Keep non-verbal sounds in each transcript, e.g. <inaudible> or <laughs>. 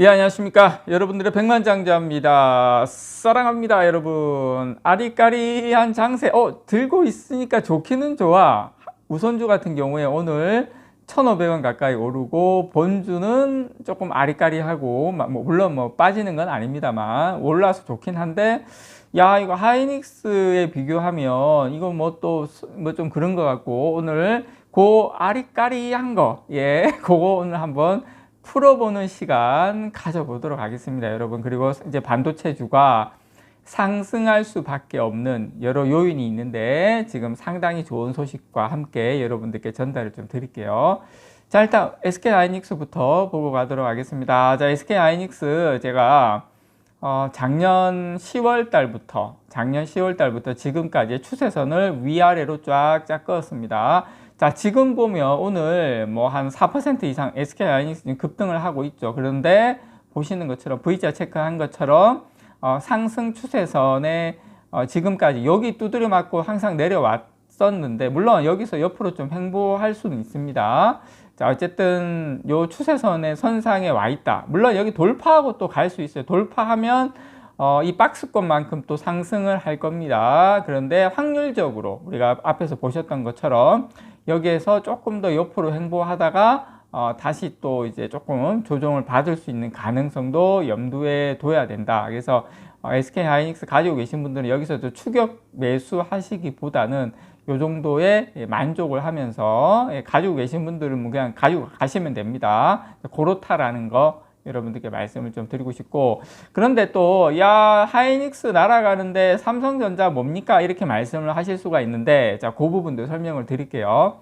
예, 안녕하십니까. 여러분들의 백만장자입니다. 사랑합니다, 여러분. 아리까리한 장세. 어, 들고 있으니까 좋기는 좋아. 우선주 같은 경우에 오늘 1,500원 가까이 오르고 본주는 조금 아리까리하고 마- 뭐 물론 뭐 빠지는 건 아닙니다만 올라서 좋긴 한데 야 이거 하이닉스에 비교하면 이거 뭐 또 뭐 좀 그런 것 같고 오늘 그 아리까리한 거 예 <laughs> 그거 오늘 한번 풀어보는 시간 가져보도록 하겠습니다 여러분 그리고 이제 반도체주가 상승할 수밖에 없는 여러 요인이 있는데 지금 상당히 좋은 소식과 함께 여러분들께 전달을 좀 드릴게요. 자 일단 SK 하이닉스부터 보고 가도록 하겠습니다. 자 SK 하이닉스 제가 어, 작년 10월 달부터 작년 10월 달부터 지금까지 추세선을 위아래로 쫙쫙 그었습니다. 자 지금 보면 오늘 뭐 한 4% 이상 SK 하이닉스 급등을 하고 있죠. 그런데 보시는 것처럼 V자 체크한 것처럼 어, 상승 추세선에 어, 지금까지 여기 두드려 맞고 항상 내려왔었는데 물론 여기서 옆으로 좀 횡보할 수는 있습니다. 자 어쨌든 요 추세선의 선상에 와 있다. 물론 여기 돌파하고 또 갈 수 있어요. 돌파하면 어, 이 박스권만큼 또 상승을 할 겁니다. 그런데 확률적으로 우리가 앞에서 보셨던 것처럼 여기에서 조금 더 옆으로 횡보하다가 어, 다시 또 이제 조금 조정을 받을 수 있는 가능성도 염두에 둬야 된다. 그래서 어, SK 하이닉스 가지고 계신 분들은 여기서 도 추격 매수 하시기보다는 요 정도의 예, 만족을 하면서 예, 가지고 계신 분들은 뭐 그냥 가지고 가시면 됩니다. 고로타라는 거 여러분들께 말씀을 좀 드리고 싶고 그런데 또 야 하이닉스 날아가는데 삼성전자 뭡니까 이렇게 말씀을 하실 수가 있는데 자그 부분도 설명을 드릴게요.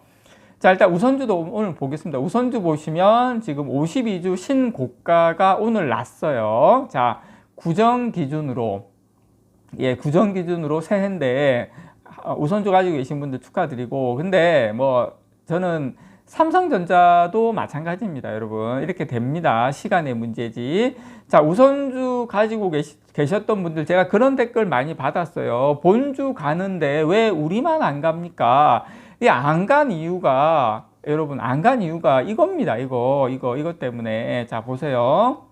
자, 일단 우선주도 오늘 보겠습니다. 우선주 보시면 지금 52주 신고가가 오늘 났어요. 자, 구정 기준으로, 예, 구정 기준으로 새해인데, 어, 우선주 가지고 계신 분들 축하드리고, 근데 뭐, 저는 삼성전자도 마찬가지입니다, 여러분. 이렇게 됩니다. 시간의 문제지. 자, 우선주 가지고 계시, 계셨던 분들, 제가 그런 댓글 많이 받았어요. 본주 가는데 왜 우리만 안 갑니까? 이 안 간 이유가 여러분 안 간 이유가 이겁니다. 이거 이거 이것 때문에 자 보세요.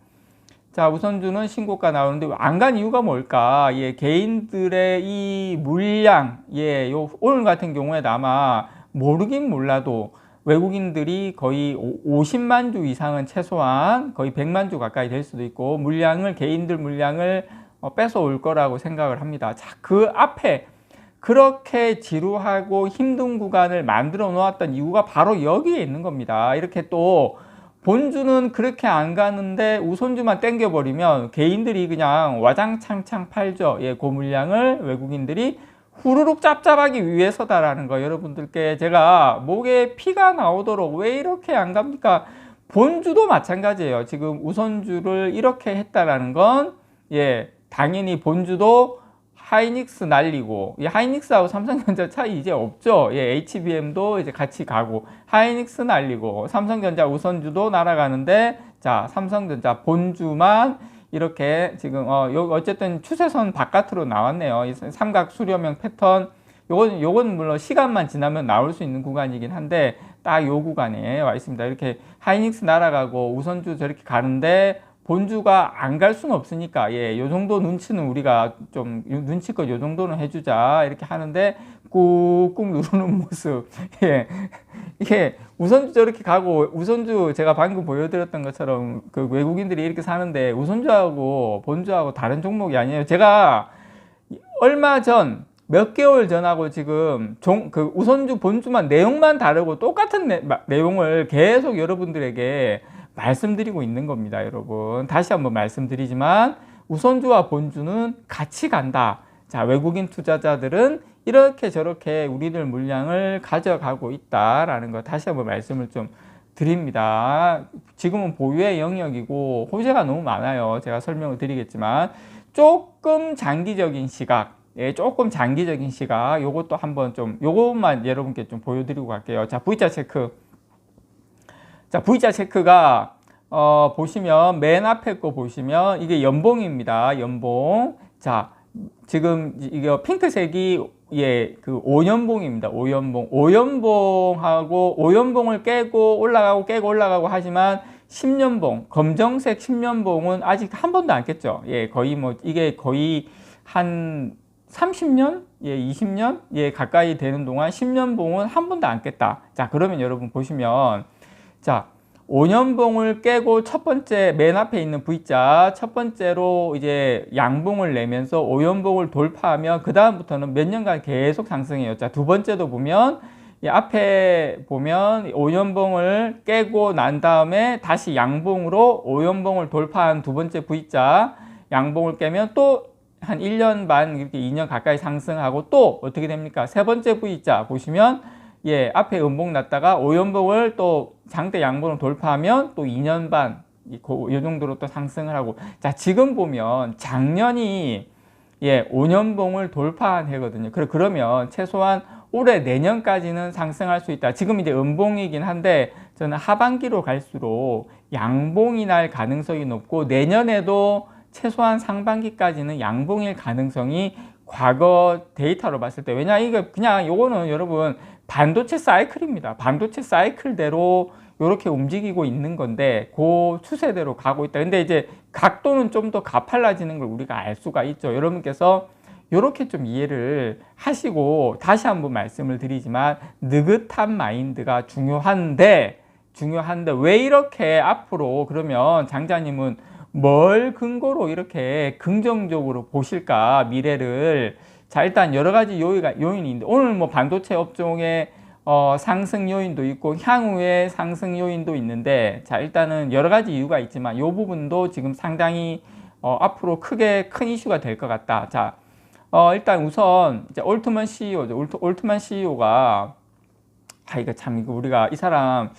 자 우선주는 신고가 나오는데 안 간 이유가 뭘까? 예 개인들의 이 물량 예 요 오늘 같은 경우에 아마 모르긴 몰라도 외국인들이 거의 50만 주 이상은 최소한 거의 100만 주 가까이 될 수도 있고 물량을 개인들 물량을 어, 뺏어올 거라고 생각을 합니다. 자 그 앞에 그렇게 지루하고 힘든 구간을 만들어 놓았던 이유가 바로 여기에 있는 겁니다. 이렇게 또 본주는 그렇게 안 가는데 우선주만 땡겨버리면 개인들이 그냥 와장창창 팔죠. 예, 그 물량을 외국인들이 후루룩 짭짭하기 위해서다라는 거 여러분들께 제가 목에 피가 나오도록 왜 이렇게 안 갑니까? 본주도 마찬가지예요. 지금 우선주를 이렇게 했다라는 건 예, 당연히 본주도 하이닉스 날리고 이 하이닉스하고 삼성전자 차이 이제 없죠. 예, HBM도 이제 같이 가고 하이닉스 날리고 삼성전자 우선주도 날아가는데 자 삼성전자 본주만 이렇게 지금 어 요, 어쨌든 추세선 바깥으로 나왔네요. 이 삼각 수렴형 패턴 요건 요건 물론 시간만 지나면 나올 수 있는 구간이긴 한데 딱 요 구간에 와 있습니다. 이렇게 하이닉스 날아가고 우선주 저렇게 가는데 본주가 안 갈 수는 없으니까 예, 요 정도 눈치는 우리가 좀 눈치껏 요 정도는 해주자 이렇게 하는데 꾹꾹 누르는 <laughs> 모습 예, 이게 우선주 저렇게 가고 우선주 제가 방금 보여드렸던 것처럼 그 외국인들이 이렇게 사는데 우선주하고 본주하고 다른 종목이 아니에요. 제가 얼마 전 몇 개월 전하고 지금 종, 그 우선주 본주만 내용만 다르고 똑같은 내, 내용을 계속 여러분들에게 말씀드리고 있는 겁니다, 여러분. 다시 한번 말씀드리지만 우선주와 본주는 같이 간다. 자, 외국인 투자자들은 이렇게 저렇게 우리들 물량을 가져가고 있다라는 거 다시 한번 말씀을 좀 드립니다. 지금은 보유의 영역이고 호재가 너무 많아요. 제가 설명을 드리겠지만 조금 장기적인 시각 예, 조금 장기적인 시각 요것도 한번 좀 요것만 여러분께 좀 보여드리고 갈게요. 자, V자 체크. 자, V자 체크가 어, 보시면 맨 앞에 거 보시면 이게 연봉입니다. 연봉. 자, 지금 이게 핑크색이 예, 그 오연봉입니다. 오연봉. 오연봉하고 오연봉을 깨고 올라가고 깨고 올라가고 하지만 10년봉, 검정색 10년봉은 아직 한 번도 안 깼죠. 예, 거의 뭐 이게 거의 한 30년, 예, 20년, 예, 가까이 되는 동안 10년봉은 한 번도 안 깼다. 자, 그러면 여러분 보시면 자, 5년봉을 깨고 첫 번째 맨 앞에 있는 V자 첫 번째로 이제 양봉을 내면서 5연봉을 돌파하면 그 다음부터는 몇 년간 계속 상승해요. 자, 두 번째도 보면 이 앞에 보면 5연봉을 깨고 난 다음에 다시 양봉으로 5연봉을 돌파한 두 번째 V자 양봉을 깨면 또 한 1년 반 이렇게 2년 가까이 상승하고 또 어떻게 됩니까? 세 번째 V자 보시면 예, 앞에 음봉 났다가 오연봉을 또 장대 양봉을 돌파하면 또 2년 반, 이 정도로 또 상승을 하고. 자, 지금 보면 작년이 예, 5년봉을 돌파한 해거든요. 그래, 그러면 최소한 올해 내년까지는 상승할 수 있다. 지금 이제 음봉이긴 한데 저는 하반기로 갈수록 양봉이 날 가능성이 높고 내년에도 최소한 상반기까지는 양봉일 가능성이 과거 데이터로 봤을 때 왜냐 이거 그냥 요거는 여러분 반도체 사이클입니다. 반도체 사이클대로 이렇게 움직이고 있는 건데 그 추세대로 가고 있다. 근데 이제 각도는 좀 더 가팔라지는 걸 우리가 알 수가 있죠. 여러분께서 이렇게 좀 이해를 하시고 다시 한번 말씀을 드리지만 느긋한 마인드가 중요한데 중요한데 왜 이렇게 앞으로 그러면 장자님은 뭘 근거로 이렇게 긍정적으로 보실까 미래를 자 일단 여러 가지 요인가, 요인이 있는데 오늘 뭐 반도체 업종의 어, 상승 요인도 있고 향후의 상승 요인도 있는데 자 일단은 여러 가지 이유가 있지만 이 부분도 지금 상당히 어, 앞으로 크게 큰 이슈가 될 것 같다. 자 어, 일단 우선 이제 올트만 CEO죠. 올트, 올트만 CEO가 아 이거 참 이거 우리가 이 사람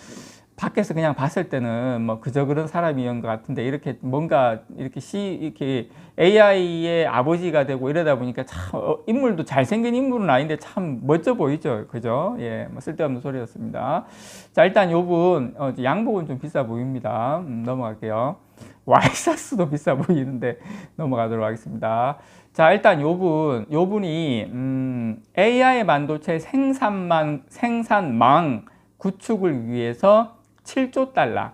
밖에서 그냥 봤을 때는 뭐 그저 그런 사람이었던 것 같은데 이렇게 뭔가 이렇게 시 이렇게 AI의 아버지가 되고 이러다 보니까 참 어, 인물도 잘생긴 인물은 아닌데 참 멋져 보이죠, 그죠? 예, 뭐 쓸데없는 소리였습니다. 자, 일단 요분 어, 양복은 좀 비싸 보입니다. 음, 넘어갈게요. 와이사스도 비싸 보이는데 넘어가도록 하겠습니다. 자, 일단 요분 요분이 음, AI 반도체 생산망 생산망 구축을 위해서 7조 달러.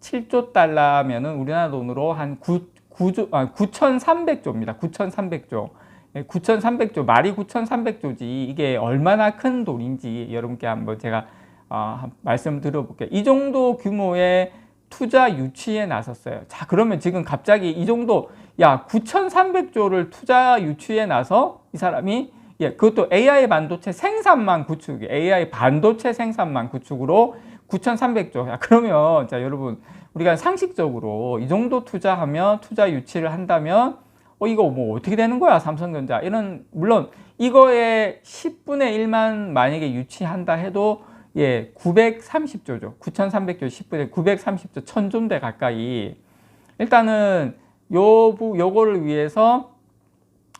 7조 달러면은 우리나라 돈으로 한 9, 9조, 아, 9,300조입니다. 9,300조. 9,300조, 말이 9,300조지 이게 얼마나 큰 돈인지 여러분께 한번 제가 어, 말씀 드려볼게요. 이 정도 규모의 투자 유치에 나섰어요. 자, 그러면 지금 갑자기 이 정도, 야, 9,300조를 투자 유치에 나서 이 사람이 예, 그것도 AI 반도체 생산만 구축, AI 반도체 생산만 구축으로 9,300조. 야, 그러면, 자, 여러분, 우리가 상식적으로 이 정도 투자하면, 투자 유치를 한다면, 어, 이거 뭐 어떻게 되는 거야, 삼성전자. 이런, 물론, 이거에 10분의 1만 만약에 유치한다 해도, 예, 930조죠. 9,300조 10분의 930조, 1000조인데 가까이. 일단은, 요, 부, 요거를 위해서,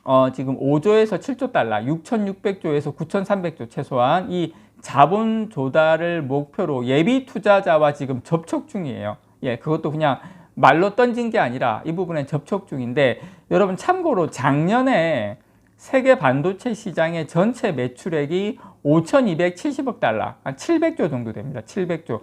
어, 지금 5조에서 7조 달러, 6,600조에서 9,300조 최소한 이 자본 조달을 목표로 예비 투자자와 지금 접촉 중이에요. 예, 그것도 그냥 말로 던진 게 아니라 이 부분에 접촉 중인데 여러분 참고로 작년에 세계 반도체 시장의 전체 매출액이 5,270억 달러, 한 700조 정도 됩니다. 700조.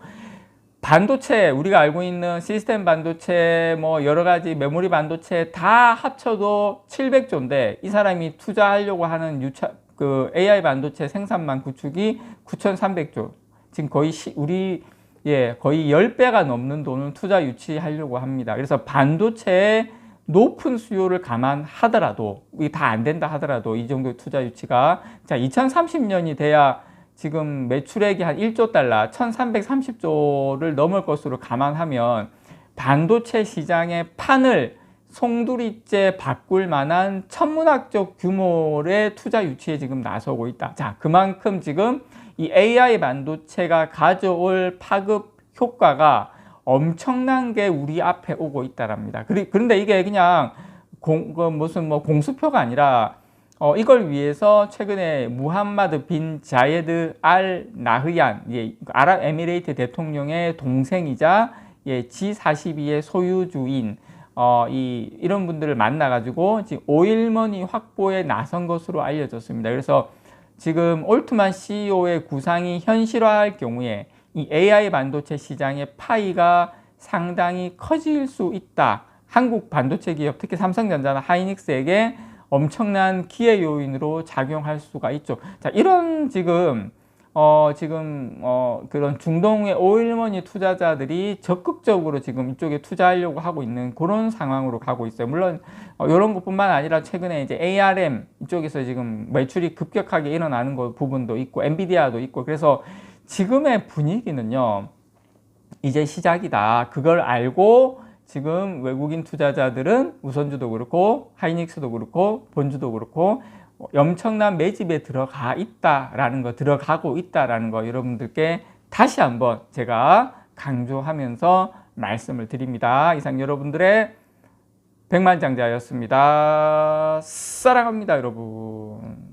반도체 우리가 알고 있는 시스템 반도체 뭐 여러 가지 메모리 반도체 다 합쳐도 700조인데 이 사람이 투자하려고 하는 유차 그 AI 반도체 생산만 구축이 9,300조. 지금 거의 시, 우리 예, 거의 10배가 넘는 돈을 투자 유치하려고 합니다. 그래서 반도체의 높은 수요를 감안하더라도 이게 다 안 된다 하더라도 이 정도 투자 유치가 자, 2030년이 돼야 지금 매출액이 한 1조 달러, 1330조를 넘을 것으로 감안하면 반도체 시장의 판을 송두리째 바꿀 만한 천문학적 규모의 투자 유치에 지금 나서고 있다. 자, 그만큼 지금 이 AI 반도체가 가져올 파급 효과가 엄청난 게 우리 앞에 오고 있다랍니다. 그런데 이게 그냥 공, 그 무슨 뭐 공수표가 아니라 어, 이걸 위해서 최근에 무함마드 빈 자예드 알 나흐얀 예, 아랍에미레이트 대통령의 동생이자 예, G42의 소유주인 어, 이, 이런 분들을 만나가지고 지금 오일머니 확보에 나선 것으로 알려졌습니다. 그래서 지금 올트만 CEO의 구상이 현실화할 경우에 이 AI 반도체 시장의 파이가 상당히 커질 수 있다. 한국 반도체 기업, 특히 삼성전자나 하이닉스에게 엄청난 기회 요인으로 작용할 수가 있죠. 자, 이런 지금 어, 지금, 어, 그런 중동의 오일머니 투자자들이 적극적으로 지금 이쪽에 투자하려고 하고 있는 그런 상황으로 가고 있어요. 물론, 어, 이런 것뿐만 아니라 최근에 이제 ARM 이쪽에서 지금 매출이 급격하게 일어나는 거 부분도 있고, 엔비디아도 있고, 그래서 지금의 분위기는요, 이제 시작이다. 그걸 알고 지금 외국인 투자자들은 우선주도 그렇고, 하이닉스도 그렇고, 본주도 그렇고, 엄청난 매집에 들어가 있다라는 거, 들어가고 있다라는 거 여러분들께 다시 한번 제가 강조하면서 말씀을 드립니다. 이상 여러분들의 백만장자였습니다. 사랑합니다, 여러분.